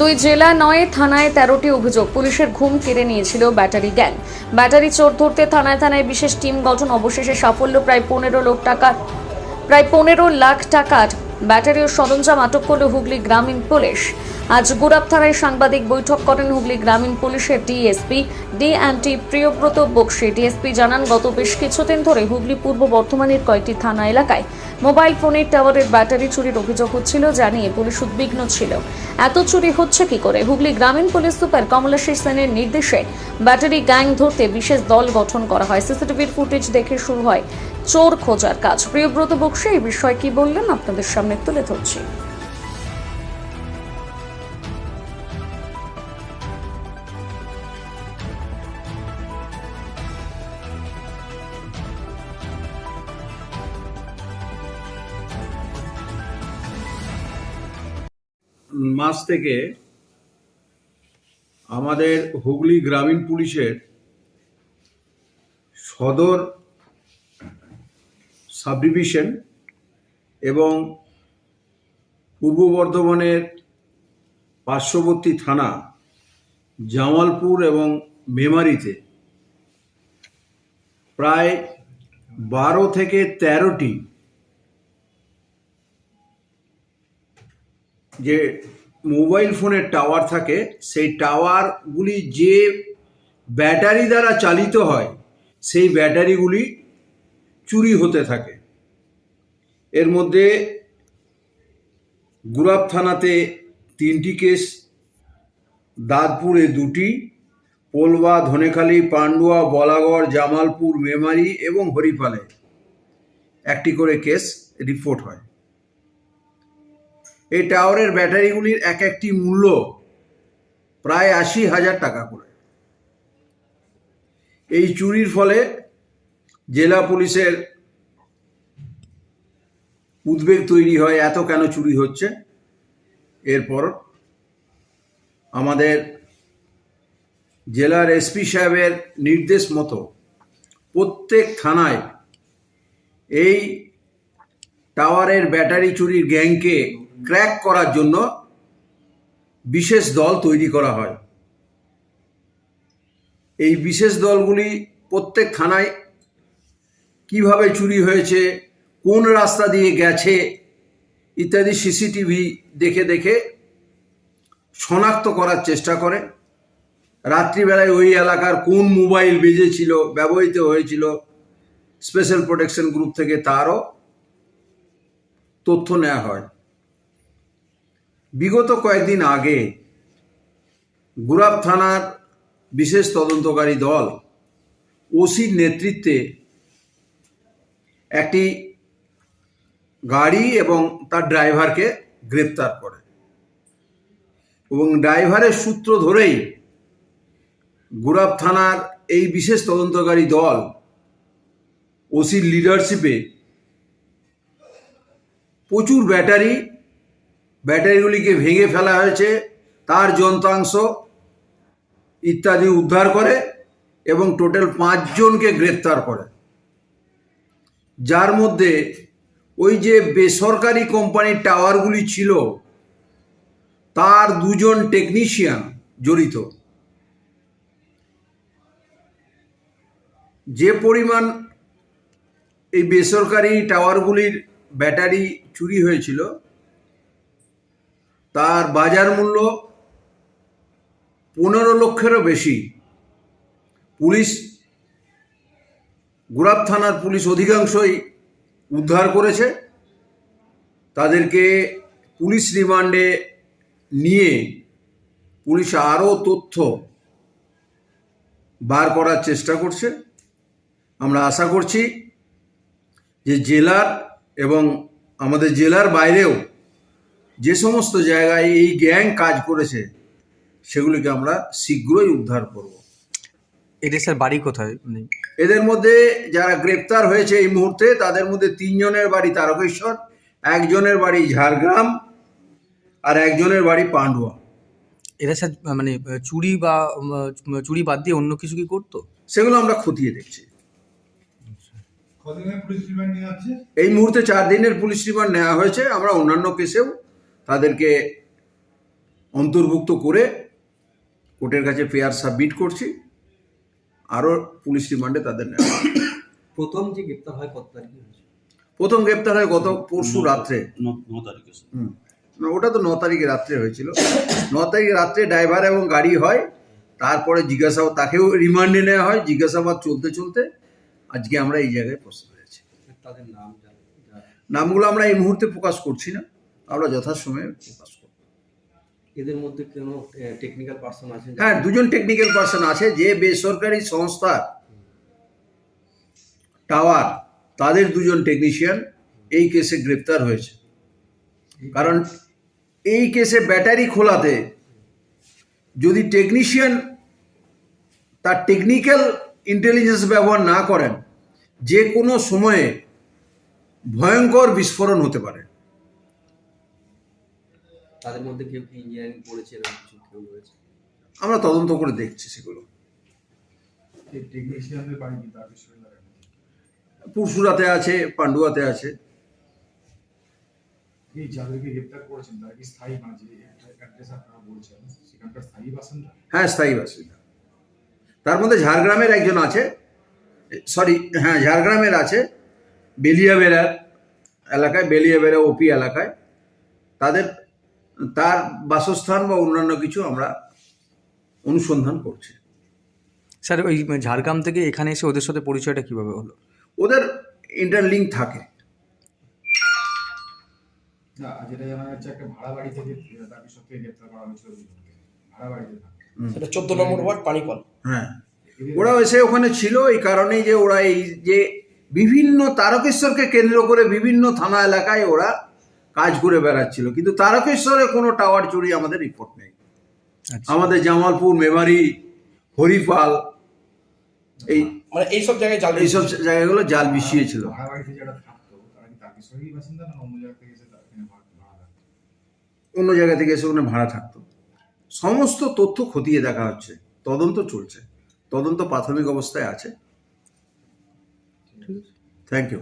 দুই জেলা নয় থানায় তেরোটি অভিযোগ। পুলিশের ঘুম কেড়ে নিয়েছিল ব্যাটারি গ্যাং। ব্যাটারি চোর ধরতে থানায় থানায় বিশেষ টিম গঠন অবশেষে সাফল্য প্রায় পনেরো লোক টাকা প্রায় পনেরো লাখ টাকার ব্যাটারি ও সরঞ্জাম আটক করল হুগলি গ্রামীণ পুলিশ। আজ গুরাব থানায় সাংবাদিক বৈঠক করেন হুগলি গ্রামীণ পুলিশের ডিএসপি ডি অ্যান্টি প্রিয়ব্রত বক্সি। ডিএসপি জানান, গত বেশ কিছুদিন ধরে হুগলি পূর্ব বর্ধমানের কয়েকটি থানা এলাকায় মোবাইল ফোনের টাওয়ারের ব্যাটারি চুরির অভিযোগ হচ্ছিল জানিয়ে পুলিশ উদ্বিগ্ন ছিল। এত চুরি হচ্ছে কি করে? হুগলি গ্রামীণ পুলিশ সুপার কমলাশিস সেনের নির্দেশে ব্যাটারি গ্যাং ধরতে বিশেষ দল গঠন করা হয়। সিসিটিভির ফুটেজ দেখে শুরু হয় চোর খোঁজার কাজ। প্রিয়ব্রত বক্সি এই বিষয়ে কি বললেন আপনাদের সামনে তুলে ধরছি। মাস থেকে আমাদের হুগলি গ্রামীণ পুলিশের সদর সাব ডিভিশন এবং পূর্ব বর্ধমানের পার্শ্ববর্তী থানা জামালপুর এবং মেমারিতে প্রায় বারো থেকে তেরোটি যে মোবাইল ফোনের টাওয়ার থাকে, সেই টাওয়ারগুলি যে ব্যাটারি দ্বারা চালিত হয়, সেই ব্যাটারিগুলি চুরি হতে থাকে। এর মধ্যে গুরাব থানাতে তিনটি কেস, দাঁতপুরে দুটি পোলবা ধনেখালি, পান্ডুয়া, বলাগড়, জামালপুর, মেমারি এবং হরিপালে একটি করে কেস রিপোর্ট হয়। এই টাওয়ারের ব্যাটারিগুলির এক একটি মূল্য প্রায় আশি হাজার টাকা করে। এই চুরির ফলে জেলা পুলিশের উদ্বেগ তৈরি হয়, এত কেন চুরি হচ্ছে? এরপর আমাদের জেলার এসপি সাহেবের নির্দেশ মতো প্রত্যেক থানায় এই টাওয়ারের ব্যাটারি চুরির গ্যাংকে ক্র্যাক করার জন্য বিশেষ দল তৈরি করা হয়। এই বিশেষ দলগুলি প্রত্যেক থানায় কীভাবে চুরি হয়েছে কোন রাস্তা দিয়ে গেছে ইত্যাদি সিসিটিভি দেখে দেখে শনাক্ত করার চেষ্টা করে। রাত্রিবেলায় ওই এলাকার কোন মোবাইল বেজেছিল, ব্যবহৃত হয়েছিল, স্পেশাল প্রোটেকশন গ্রুপ থেকে তারও তথ্য নেওয়া হয়। বিগত কয়েকদিন আগে গুরাব থানার বিশেষ তদন্তকারী দল ওসির নেতৃত্বে একটি গাড়ি এবং তার ড্রাইভারকে গ্রেপ্তার করে। এবং ড্রাইভারের সূত্র ধরেই গুরাব থানার এই বিশেষ তদন্তকারী দল ওসির লিডারশিপে প্রচুর ব্যাটারি, ব্যাটারিগুলিকে ভেঙে ফেলা হয়েছে, তার যন্ত্রাংশ ইত্যাদি উদ্ধার করে এবং টোটাল পাঁচজনকে গ্রেপ্তার করে। যার মধ্যে ওই যে বেসরকারি কোম্পানির টাওয়ারগুলি ছিল, তার দুজন টেকনিশিয়ান জড়িত। যে পরিমাণ এই বেসরকারি টাওয়ারগুলির ব্যাটারি চুরি হয়েছিল, তার বাজার মূল্য পনেরো লক্ষেরও বেশি। পুলিশ, গুরাব থানার পুলিশ অধিকাংশই উদ্ধার করেছে। তাদেরকে পুলিশ রিমান্ডে নিয়ে পুলিশ আরও তথ্য বার করার চেষ্টা করছে। আমরা আশা করছি যে জেলার এবং আমাদের জেলার বাইরেও যে সমস্ত জায়গায় এই গ্যাং কাজ করেছে, সেগুলিকে আমরা শীঘ্রই উদ্ধার করব। এটা স্যার বাড়ি কোথায়? মানে এদের মধ্যে যারা গ্রেপ্তার হয়েছে এই মুহূর্তে তাদের মধ্যে তিনজনের বাড়ি তারকেশ্বর একজনের বাড়ি ঝাড়গ্রাম আর একজনের বাড়ি পান্ডুয়া। এরা স্যার মানে চুরি বা চুরি বাদ দিয়ে অন্য কিছু কি করতো? সেগুলো আমরা খতিয়ে দেখছি। কদিনের পুলিশ রিমান্ড নিয়ে আছে এই মুহূর্তে চার দিনের পুলিশ রিমান্ড নেওয়া হয়েছে। আমরা অন্যান্য কেসেও তাদেরকে অন্তর্ভুক্ত করে কোর্টের কাছে পেয়ার সাবমিট করছি। আরও পুলিশ রিমান্ডে তাদের নেওয়া। প্রথম যে গ্রেপ্তার হয় কত তারিখে প্রথম গ্রেপ্তার হয় গত পরশু রাত্রে। ন- ন তারিখে হুম। না, ওটা তো ন তারিখে রাত্রে হয়েছিল। ন তারিখে রাত্রে ড্রাইভার এবং গাড়ি হয় তারপরে জিজ্ঞাসাবাদ তাকেও রিমান্ডে নেওয়া হয়। জিজ্ঞাসাবাদ চলতে চলতে আজকে আমরা এই জায়গায় প্রস্তুত হয়েছি। তাদের নাম জানেন নামগুলো আমরা এই মুহূর্তে প্রকাশ করছি না। আমরা যথাসময়ে প্রকাশ করব। এদের মধ্যে কোনো টেকনিক্যাল পার্সন যারা- হ্যাঁ দুজন টেকনিক্যাল পার্সন আছে যে বেসরকারি সংস্থা টাওয়ার তাদের দুজন টেকনিশিয়ান এই কেসে গ্রেপ্তার হয়েছে। কারণ এই কেসে ব্যাটারি খোলাতে যদি টেকনিশিয়ান তার টেকনিক্যাল ইন্টেলিজেন্স ব্যবহার না করেন যে কোনো সময়ে ভয়ঙ্কর বিস্ফোরণ হতে পারে। তাদের মধ্যে কেউ কি ইঞ্জিনিয়ারিং পড়েছে এরকম কিছু কেউ রয়েছে? আমরা তদন্ত করে দেখছি সেগুলো? পুরসুরাতে আছে পান্ডুয়াতে আছে। হ্যাঁ স্থায়ী বাসিন্দা। তার মধ্যে ঝাড়গ্রামের একজন আছে সরি হ্যাঁ ঝাড়গ্রামের আছে বেলিয়াবেড়ার এলাকায় বেলিয়াবেড়া ওপি এলাকায়। তাদের তার বাসস্থান বা অন্যান্য কিছু আমরা অনুসন্ধান করছি। স্যার ওই ঝাড়গ্রাম থেকে এখানে এসে ওদের সাথে পরিচয়টা কীভাবে হলো? ওদের ইন্টারলিঙ্ক থাকে। না যেটা জানা যাচ্ছে একটা ভাড়া বাড়ি থেকে তার বিষয় গ্রেপ্তার করা হয়েছিল ভাড়া বাড়িতে থাকে। সেটা চোদ্দ নম্বর ওয়ার্ড পানিকল হ্যাঁ। ওরা এসে ওখানে ছিল এই কারণেই যে ওরা এই যে বিভিন্ন তারকেশ্বরকে কেন্দ্র করে বিভিন্ন থানা এলাকায় ওরা কাজ করে বেড়াচ্ছিল। কিন্তু তারকেশ্বরে কোনো টাওয়ার চুরি আমাদের রিপোর্ট নেই। আচ্ছা। আমাদের জামালপুর মেমারি হরিপাল এই মানে এইসব জায়গায় জাল এইসব জায়গাগুলো জাল থাকতো অন্য জায়গা থেকে এসে ওখানে ভাড়া থাকতো। সমস্ত তথ্য খতিয়ে দেখা হচ্ছে। তদন্ত চলছে। তদন্ত প্রাথমিক অবস্থায় আছে। Thank you